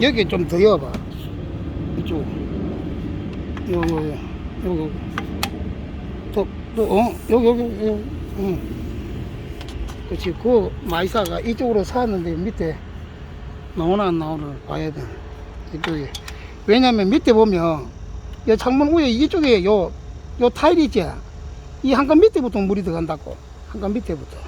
여기 좀더 이어봐. 이쪽. 요거, 요거, 요. 또, 또, 어? 여기, 여기, 여기. 응. 그치 그 마이사가 이쪽으로 샀는데 밑에 나오나 안 나오나 봐야 돼. 이쪽에. 왜냐면 밑에 보면, 이 창문 위에 이쪽에 요, 요 타일이 있지? 이 한칸 밑에부터 물이 들어간다고. 한칸 밑에부터.